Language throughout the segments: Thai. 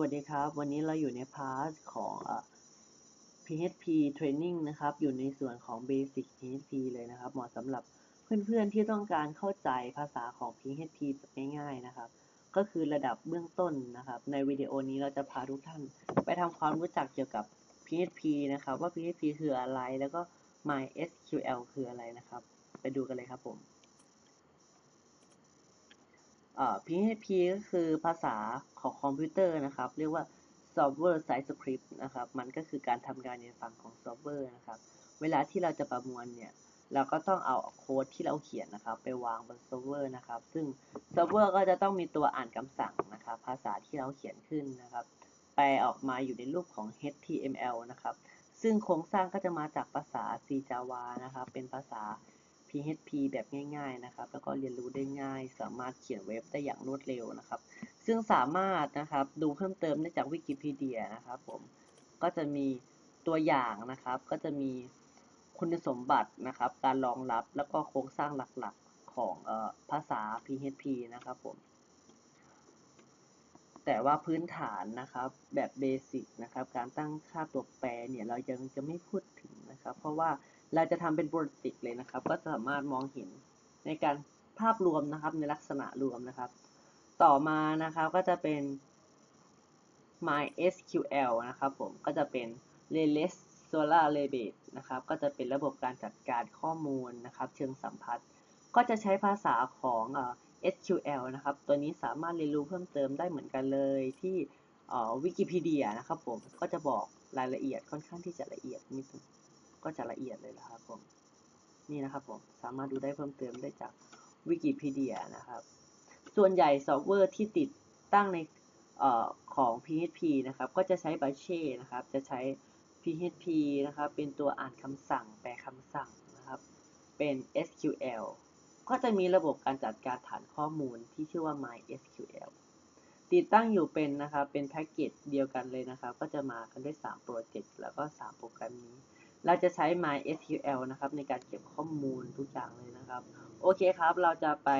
วัสดีครับ วันนี้เราอยู่ในพาร์ทของ PHP Training นะครับ อยู่ในส่วนของ Basic PHP เลยนะครับ เหมาะสำหรับเพื่อนๆที่ต้องการเข้าใจภาษาของ PHP แบบง่ายๆนะครับ ก็คือระดับเบื้องต้นนะครับ ในวิดีโอนี้เราจะพาทุกท่าน ไปทำความรู้จักเกี่ยวกับ PHP นะครับ ว่า PHP คืออะไร แล้วก็ MySQL คืออะไรนะครับ ไปดูกันเลยครับผม PHP ก็คือภาษาของคอมพิวเตอร์นะครับ เรียกว่า Solver Side Script นะครับ มันก็คือการทำงานในฝั่งของ Solver นะครับ เวลาที่เราจะประมวลเนี่ย เราก็ต้องเอาโค้ดที่เราเขียนนะครับ ไปวางบน Solver นะครับ ซึ่ง Solver ก็จะต้องมีตัวอ่านคำสั่งนะครับ ภาษาที่เราเขียนขึ้นนะครับ แปลออกมาอยู่ในรูปของ HTML นะครับ ซึ่งโครงสร้างก็จะมาจากภาษา C Java นะครับ เป็นภาษา PHP แบบง่าย ๆนะครับ แล้วก็เรียนรู้ได้ง่าย สามารถเขียนเว็บได้อย่างรวดเร็วนะครับ ซึ่งสามารถนะครับดูเพิ่มเติมได้จากวิกิพีเดียนะครับผมก็จะมีตัวอย่างนะครับ ก็จะมีคุณสมบัตินะครับ การรองรับแล้วก็โครงสร้างหลักๆของออภาษา PHP นะครับผมแต่ว่าพื้นฐานนะครับแบบเบสิกนะครับ การตั้งค่าตัวแปรเนี่ยเรายังจะไม่พูดถึงนะครับ เพราะว่า เราจะทำเป็นโปรติกเลยนะครับ ก็สามารถมองเห็นในการภาพรวมนะครับในลักษณะรวมนะครับ ต่อมานะครับก็จะเป็น MySQL นะครับผมก็จะเป็น Relational Database นะครับก็จะเป็นระบบการจัดการข้อมูลนะครับเชิงสัมพัทธ์ ก็จะใช้ภาษาของ SQL นะครับ ตัวนี้สามารถเรียนรู้เพิ่มเติมได้เหมือนกันเลยที่วิกิพีเดียนะครับผมก็จะบอกรายละเอียดค่อนข้างที่จะละเอียดนิดนึง ก็จะละเอียดเลยนะครับผม นี่นะครับผม สามารถดูได้เพิ่มเติมได้จากวิกิพีเดียนะครับ ส่วนใหญ่ซอฟต์แวร์ที่ติดตั้งในออของ PHP นะครับ ก็จะใช้ Bash นะครับ จะใช้ PHP นะครับ เป็นตัวอ่านคำสั่ง แปลคำสั่งนะครับ เป็น SQL ก็จะมีระบบการจัดการฐานข้อมูลที่ชื่อว่า MySQL ติดตั้งอยู่เป็นนะครับ เป็นแพ็กเกจเดียวกันเลยนะครับ ก็จะมากันด้วย 3 โปรเจกต์แล้วก็ 3 โปรแกรมนี้ เราจะใช้ MySQL นะครับ ในการเก็บข้อมูลทุกอย่างเลยนะครับ โอเคครับ เราจะไป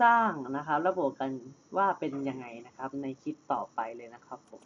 สร้างนะครับ ระบบกันว่าเป็นยังไงนะครับ ในคลิปต่อไปเลยนะครับผม